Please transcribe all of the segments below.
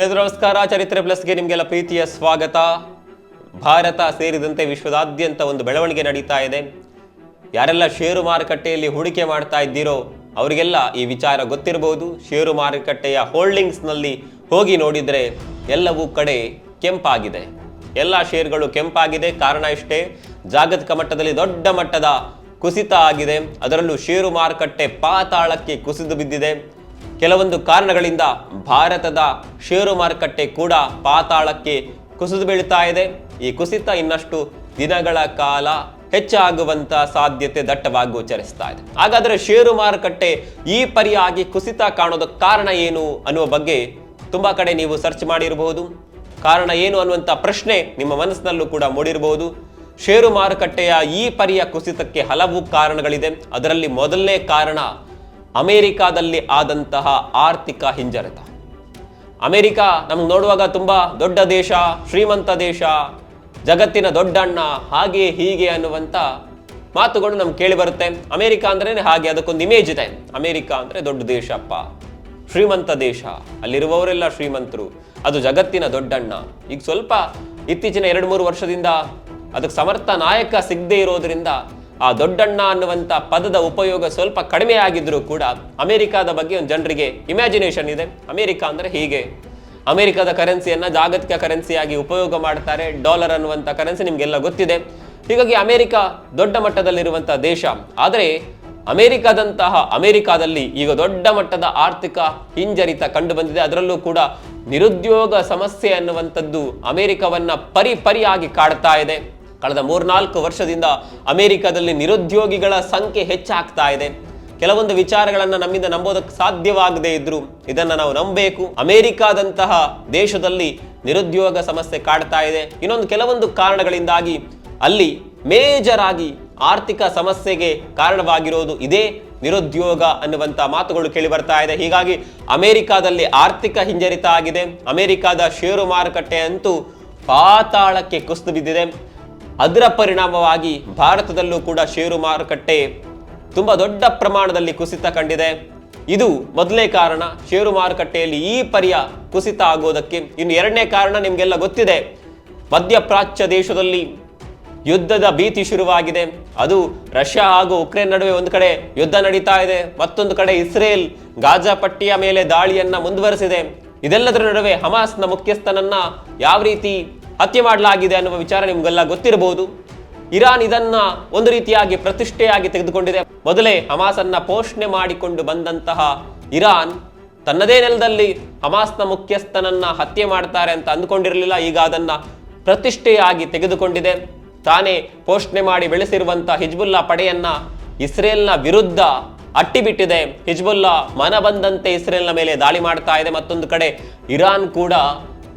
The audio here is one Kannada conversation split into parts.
ನಮಸ್ಕಾರ, ಚರಿತ್ರೆ ಪ್ಲಸ್ಗೆ ನಿಮಗೆಲ್ಲ ಪ್ರೀತಿಯ ಸ್ವಾಗತ. ಭಾರತ ಸೇರಿದಂತೆ ವಿಶ್ವದಾದ್ಯಂತ ಒಂದು ಬೆಳವಣಿಗೆ ನಡೀತಾ ಇದೆ. ಯಾರೆಲ್ಲ ಷೇರು ಮಾರುಕಟ್ಟೆಯಲ್ಲಿ ಹೂಡಿಕೆ ಮಾಡ್ತಾ ಇದ್ದೀರೋ, ಅವರಿಗೆಲ್ಲ ಈ ವಿಚಾರ ಗೊತ್ತಿರಬಹುದು. ಷೇರು ಮಾರುಕಟ್ಟೆಯ ಹೋಲ್ಡಿಂಗ್ಸ್ನಲ್ಲಿ ಹೋಗಿ ನೋಡಿದರೆ ಎಲ್ಲವೂ ಕಡೆ ಕೆಂಪಾಗಿದೆ. ಎಲ್ಲ ಷೇರುಗಳು ಕೆಂಪಾಗಿದೆ. ಕಾರಣ ಇಷ್ಟೇ, ಜಾಗತಿಕ ಮಟ್ಟದಲ್ಲಿ ದೊಡ್ಡ ಮಟ್ಟದ ಕುಸಿತ ಆಗಿದೆ. ಅದರಲ್ಲೂ ಷೇರು ಮಾರುಕಟ್ಟೆ ಪಾತಾಳಕ್ಕೆ ಕುಸಿದು ಬಿದ್ದಿದೆ. ಕೆಲವೊಂದು ಕಾರಣಗಳಿಂದ ಭಾರತದ ಷೇರು ಮಾರುಕಟ್ಟೆ ಕೂಡ ಪಾತಾಳಕ್ಕೆ ಕುಸಿದು ಬೀಳ್ತಾ ಇದೆ. ಈ ಕುಸಿತ ಇನ್ನಷ್ಟು ದಿನಗಳ ಕಾಲ ಹೆಚ್ಚಾಗುವಂತ ಸಾಧ್ಯತೆ ದಟ್ಟವಾಗಿ ಗೋಚರಿಸ್ತಾ ಇದೆ. ಹಾಗಾದ್ರೆ ಷೇರು ಮಾರುಕಟ್ಟೆ ಈ ಪರಿಯಾಗಿ ಕುಸಿತ ಕಾಣೋದಕ್ಕೆ ಕಾರಣ ಏನು ಅನ್ನುವ ಬಗ್ಗೆ ತುಂಬಾ ಕಡೆ ನೀವು ಸರ್ಚ್ ಮಾಡಿರಬಹುದು. ಕಾರಣ ಏನು ಅನ್ನುವಂಥ ಪ್ರಶ್ನೆ ನಿಮ್ಮ ಮನಸ್ಸಿನಲ್ಲೂ ಕೂಡ ಮೂಡಿರಬಹುದು. ಷೇರು ಮಾರುಕಟ್ಟೆಯ ಈ ಪರಿಯ ಕುಸಿತಕ್ಕೆ ಹಲವು ಕಾರಣಗಳಿದೆ. ಅದರಲ್ಲಿ ಮೊದಲನೇ ಕಾರಣ ಅಮೆರಿಕಾದಲ್ಲಿ ಆದಂತಹ ಆರ್ಥಿಕ ಹಿಂಜರಿತ. ಅಮೆರಿಕ ನಮ್ಗೆ ನೋಡುವಾಗ ತುಂಬ ದೊಡ್ಡ ದೇಶ, ಶ್ರೀಮಂತ ದೇಶ, ಜಗತ್ತಿನ ದೊಡ್ಡಣ್ಣ ಹಾಗೆ ಹೀಗೆ ಅನ್ನುವಂಥ ಮಾತುಗಳು ನಮ್ಗೆ ಕೇಳಿ ಬರುತ್ತೆ. ಅಮೆರಿಕ ಅಂದ್ರೆ ಹಾಗೆ, ಅದಕ್ಕೊಂದು ಇಮೇಜ್ ಇದೆ. ಅಮೆರಿಕ ಅಂದ್ರೆ ದೊಡ್ಡ ದೇಶಪ್ಪ, ಶ್ರೀಮಂತ ದೇಶ. ಅಲ್ಲಿರುವವರೆಲ್ಲ ಶ್ರೀಮಂತರು, ಅದು ಜಗತ್ತಿನ ದೊಡ್ಡಣ್ಣ ಈಗ ಸ್ವಲ್ಪ ಇತ್ತೀಚಿನ ಎರಡು ಮೂರು ವರ್ಷದಿಂದ ಅದಕ್ಕೆ ಸಮರ್ಥ ನಾಯಕ ಸಿಗದೆ ಇರೋದ್ರಿಂದ ಆ ದೊಡ್ಡಣ್ಣ ಅನ್ನುವಂಥ ಪದದ ಉಪಯೋಗ ಸ್ವಲ್ಪ ಕಡಿಮೆ ಆಗಿದ್ರೂ ಕೂಡ ಅಮೆರಿಕಾದ ಬಗ್ಗೆ ಒಂದು ಜನರಿಗೆ ಇಮ್ಯಾಜಿನೇಷನ್ ಇದೆ. ಅಮೆರಿಕ ಅಂದರೆ ಹೀಗೆ. ಅಮೆರಿಕದ ಕರೆನ್ಸಿಯನ್ನು ಜಾಗತಿಕ ಕರೆನ್ಸಿಯಾಗಿ ಉಪಯೋಗ ಮಾಡ್ತಾರೆ. ಡಾಲರ್ ಅನ್ನುವಂಥ ಕರೆನ್ಸಿ ನಿಮಗೆಲ್ಲ ಗೊತ್ತಿದೆ. ಹೀಗಾಗಿ ಅಮೆರಿಕ ದೊಡ್ಡ ಮಟ್ಟದಲ್ಲಿರುವಂಥ ದೇಶ. ಆದರೆ ಅಮೆರಿಕದಂತಹ ಅಮೆರಿಕಾದಲ್ಲಿ ಈಗ ದೊಡ್ಡ ಮಟ್ಟದ ಆರ್ಥಿಕ ಹಿಂಜರಿತ ಕಂಡು ಬಂದಿದೆ ಅದರಲ್ಲೂ ಕೂಡ ನಿರುದ್ಯೋಗ ಸಮಸ್ಯೆ ಅನ್ನುವಂಥದ್ದು ಅಮೆರಿಕವನ್ನ ಪರಿಪರಿಯಾಗಿ ಕಾಡ್ತಾ ಇದೆ. ಕಳೆದ ಮೂರ್ನಾಲ್ಕು ವರ್ಷದಿಂದ ಅಮೆರಿಕದಲ್ಲಿ ನಿರುದ್ಯೋಗಿಗಳ ಸಂಖ್ಯೆ ಹೆಚ್ಚಾಗ್ತಾ ಇದೆ. ಕೆಲವೊಂದು ವಿಚಾರಗಳನ್ನು ನಮ್ಮಿಂದ ನಂಬೋದಕ್ಕೆ ಸಾಧ್ಯವಾಗದೇ ಇದ್ರು. ಇದನ್ನು ನಾವು ನಂಬಬೇಕು ಅಮೆರಿಕಾದಂತಹ ದೇಶದಲ್ಲಿ ನಿರುದ್ಯೋಗ ಸಮಸ್ಯೆ ಕಾಡ್ತಾ ಇದೆ. ಇನ್ನೊಂದು ಕೆಲವೊಂದು ಕಾರಣಗಳಿಂದಾಗಿ ಅಲ್ಲಿ ಮೇಜರ್ ಆಗಿ ಆರ್ಥಿಕ ಸಮಸ್ಯೆಗೆ ಕಾರಣವಾಗಿರೋದು ಇದೇ ನಿರುದ್ಯೋಗ ಅನ್ನುವಂಥ ಮಾತುಗಳು ಕೇಳಿ ಬರ್ತಾ ಇದೆ. ಹೀಗಾಗಿ ಅಮೆರಿಕಾದಲ್ಲಿ ಆರ್ಥಿಕ ಹಿಂಜರಿತ ಆಗಿದೆ. ಅಮೆರಿಕಾದ ಷೇರು ಮಾರುಕಟ್ಟೆ ಅಂತೂ ಪಾತಾಳಕ್ಕೆ ಕುಸಿದು ಬಿದ್ದಿದೆ. ಅದರ ಪರಿಣಾಮವಾಗಿ ಭಾರತದಲ್ಲೂ ಕೂಡ ಷೇರು ಮಾರುಕಟ್ಟೆ ತುಂಬ ದೊಡ್ಡ ಪ್ರಮಾಣದಲ್ಲಿ ಕುಸಿತ ಕಂಡಿದೆ. ಇದು ಮೊದಲೇ ಕಾರಣ, ಷೇರು ಮಾರುಕಟ್ಟೆಯಲ್ಲಿ ಈ ಪರ್ಯ ಕುಸಿತ ಆಗೋದಕ್ಕೆ ಇನ್ನು ಎರಡನೇ ಕಾರಣ ನಿಮಗೆಲ್ಲ ಗೊತ್ತಿದೆ. ಮಧ್ಯಪ್ರಾಚ್ಯ ದೇಶದಲ್ಲಿ ಯುದ್ಧದ ಭೀತಿ ಶುರುವಾಗಿದೆ. ಅದು ರಷ್ಯಾ ಹಾಗೂ ಉಕ್ರೇನ್ ನಡುವೆ ಒಂದು ಕಡೆ ಯುದ್ಧ ನಡೀತಾ ಇದೆ. ಮತ್ತೊಂದು ಕಡೆ ಇಸ್ರೇಲ್ ಗಾಜಾ ಪಟ್ಟಿಯ ಮೇಲೆ ದಾಳಿಯನ್ನ ಮುಂದುವರೆಸಿದೆ. ಇದೆಲ್ಲದರ ನಡುವೆ ಹಮಾಸ್ನ ಮುಖ್ಯಸ್ಥನನ್ನ ಯಾವ ರೀತಿ ಹತ್ಯೆ ಮಾಡಲಾಗಿದೆ ಅನ್ನುವ ವಿಚಾರ ನಿಮಗೆಲ್ಲ ಗೊತ್ತಿರಬಹುದು. ಇರಾನ್ ಇದನ್ನ ಒಂದು ರೀತಿಯಾಗಿ ಪ್ರತಿಷ್ಠೆಯಾಗಿ ತೆಗೆದುಕೊಂಡಿದೆ. ಮೊದಲೇ ಹಮಾಸನ್ನ ಪೋಷಣೆ ಮಾಡಿಕೊಂಡು ಬಂದಂತಹ ಇರಾನ್ ತನ್ನದೇ ನೆಲದಲ್ಲಿ ಹಮಾಸ್ನ ಮುಖ್ಯಸ್ಥನನ್ನ ಹತ್ಯೆ ಮಾಡ್ತಾರೆ ಅಂತ ಅಂದುಕೊಂಡಿರಲಿಲ್ಲ. ಈಗ ಅದನ್ನ ಪ್ರತಿಷ್ಠೆಯಾಗಿ ತೆಗೆದುಕೊಂಡಿದೆ. ತಾನೇ ಪೋಷಣೆ ಮಾಡಿ ಬೆಳೆಸಿರುವಂತಹ ಹಿಜ್ಬುಲ್ಲಾ ಪಡೆಯನ್ನ ಇಸ್ರೇಲ್ನ ವಿರುದ್ಧ ಅಟ್ಟಿಬಿಟ್ಟಿದೆ. ಹಿಜ್ಬುಲ್ಲಾ ಮನ ಬಂದಂತೆ ಇಸ್ರೇಲ್ನ ಮೇಲೆ ದಾಳಿ ಮಾಡ್ತಾ ಇದೆ. ಮತ್ತೊಂದು ಕಡೆ ಇರಾನ್ ಕೂಡ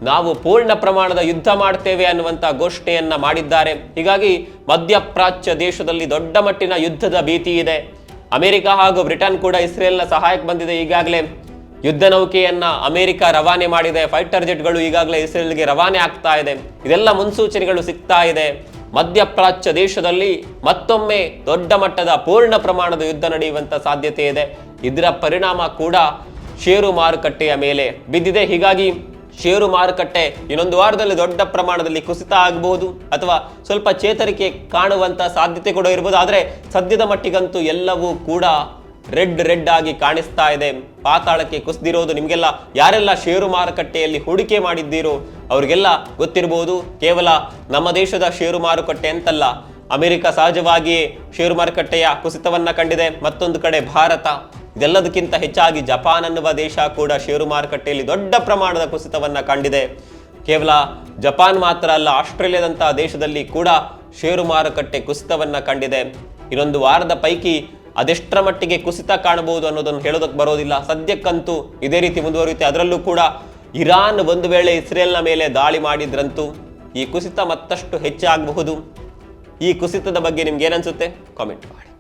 ನಾವು ಪೂರ್ಣ ಪ್ರಮಾಣದ ಯುದ್ಧ ಮಾಡ್ತೇವೆ ಅನ್ನುವಂಥ ಘೋಷಣೆಯನ್ನು ಮಾಡಿದ್ದಾರೆ. ಹೀಗಾಗಿ ಮಧ್ಯಪ್ರಾಚ್ಯ ದೇಶದಲ್ಲಿ ದೊಡ್ಡ ಮಟ್ಟಿನ ಯುದ್ಧದ ಭೀತಿ ಇದೆ. ಅಮೆರಿಕ ಹಾಗೂ ಬ್ರಿಟನ್ ಕೂಡ ಇಸ್ರೇಲ್ನ ಸಹಾಯಕ್ಕೆ ಬಂದಿದೆ ಈಗಾಗಲೇ. ಯುದ್ಧ ನೌಕೆಯನ್ನು ಅಮೆರಿಕ ರವಾನೆ ಮಾಡಿದೆ. ಫೈಟರ್ ಜೆಟ್ಗಳು ಈಗಾಗಲೇ ಇಸ್ರೇಲ್ಗೆ ರವಾನೆ ಆಗ್ತಾ ಇದೆ. ಇದೆಲ್ಲ ಮುನ್ಸೂಚನೆಗಳು ಸಿಗ್ತಾ ಇದೆ. ಮಧ್ಯಪ್ರಾಚ್ಯ ದೇಶದಲ್ಲಿ ಮತ್ತೊಮ್ಮೆ ದೊಡ್ಡ ಮಟ್ಟದ ಪೂರ್ಣ ಪ್ರಮಾಣದ ಯುದ್ಧ ನಡೆಯುವಂಥ ಸಾಧ್ಯತೆ ಇದೆ. ಇದರ ಪರಿಣಾಮ ಕೂಡ ಷೇರು ಮಾರುಕಟ್ಟೆಯ ಮೇಲೆ ಬಿದ್ದಿದೆ. ಹೀಗಾಗಿ ಷೇರು ಮಾರುಕಟ್ಟೆ ಇನ್ನೊಂದು ವಾರದಲ್ಲಿ ದೊಡ್ಡ ಪ್ರಮಾಣದಲ್ಲಿ ಕುಸಿತ ಆಗಬಹುದು ಅಥವಾ ಸ್ವಲ್ಪ ಚೇತರಿಕೆ ಕಾಣುವಂತ ಸಾಧ್ಯತೆ ಕೂಡ ಇರಬಹುದು ಆದರೆ ಸದ್ಯದ ಮಟ್ಟಿಗಂತೂ ಎಲ್ಲವೂ ಕೂಡ ರೆಡ್ ರೆಡ್ ಆಗಿ ಕಾಣಿಸ್ತಾ ಇದೆ. ಪಾತಾಳಕ್ಕೆ ಕುಸಿದಿರೋದು ನಿಮಗೆಲ್ಲ ಯಾರೆಲ್ಲ ಷೇರು ಮಾರುಕಟ್ಟೆಯಲ್ಲಿ ಹೂಡಿಕೆ ಮಾಡಿದ್ದೀರೋ ಅವರಿಗೆಲ್ಲ ಗೊತ್ತಿರಬಹುದು ಕೇವಲ ನಮ್ಮ ದೇಶದ ಷೇರು ಮಾರುಕಟ್ಟೆ ಅಂತಲ್ಲ, ಅಮೆರಿಕ ಸಹಜವಾಗಿಯೇ ಷೇರು ಮಾರುಕಟ್ಟೆಯ ಕುಸಿತವನ್ನ ಕಂಡಿದೆ. ಮತ್ತೊಂದು ಕಡೆ ಭಾರತ. ಇದೆಲ್ಲದಕ್ಕಿಂತ ಹೆಚ್ಚಾಗಿ ಜಪಾನ್ ಅನ್ನುವ ದೇಶ ಕೂಡ ಷೇರು ಮಾರುಕಟ್ಟೆಯಲ್ಲಿ ದೊಡ್ಡ ಪ್ರಮಾಣದ ಕುಸಿತವನ್ನು ಕಂಡಿದೆ. ಕೇವಲ ಜಪಾನ್ ಮಾತ್ರ ಅಲ್ಲ, ಆಸ್ಟ್ರೇಲಿಯಾದಂತಹ ದೇಶದಲ್ಲಿ ಕೂಡ ಷೇರು ಮಾರುಕಟ್ಟೆ ಕುಸಿತವನ್ನು ಕಂಡಿದೆ. ಇನ್ನೊಂದು ವಾರದ ಪೈಕಿ ಅದೆಷ್ಟರ ಮಟ್ಟಿಗೆ ಕುಸಿತ ಕಾಣಬಹುದು ಅನ್ನೋದನ್ನು ಹೇಳೋದಕ್ಕೆ ಬರೋದಿಲ್ಲ. ಸದ್ಯಕ್ಕಂತೂ ಇದೇ ರೀತಿ ಮುಂದುವರಿಯುತ್ತೆ. ಅದರಲ್ಲೂ ಕೂಡ ಇರಾನ್ ಒಂದು ವೇಳೆ ಇಸ್ರೇಲ್ನ ಮೇಲೆ ದಾಳಿ ಮಾಡಿದ್ರಂತೂ ಈ ಕುಸಿತ ಮತ್ತಷ್ಟು ಹೆಚ್ಚಾಗಬಹುದು. ಈ ಕುಸಿತದ ಬಗ್ಗೆ ನಿಮ್ಗೆ ಏನನ್ಸುತ್ತೆ ಕಾಮೆಂಟ್ ಮಾಡಿ.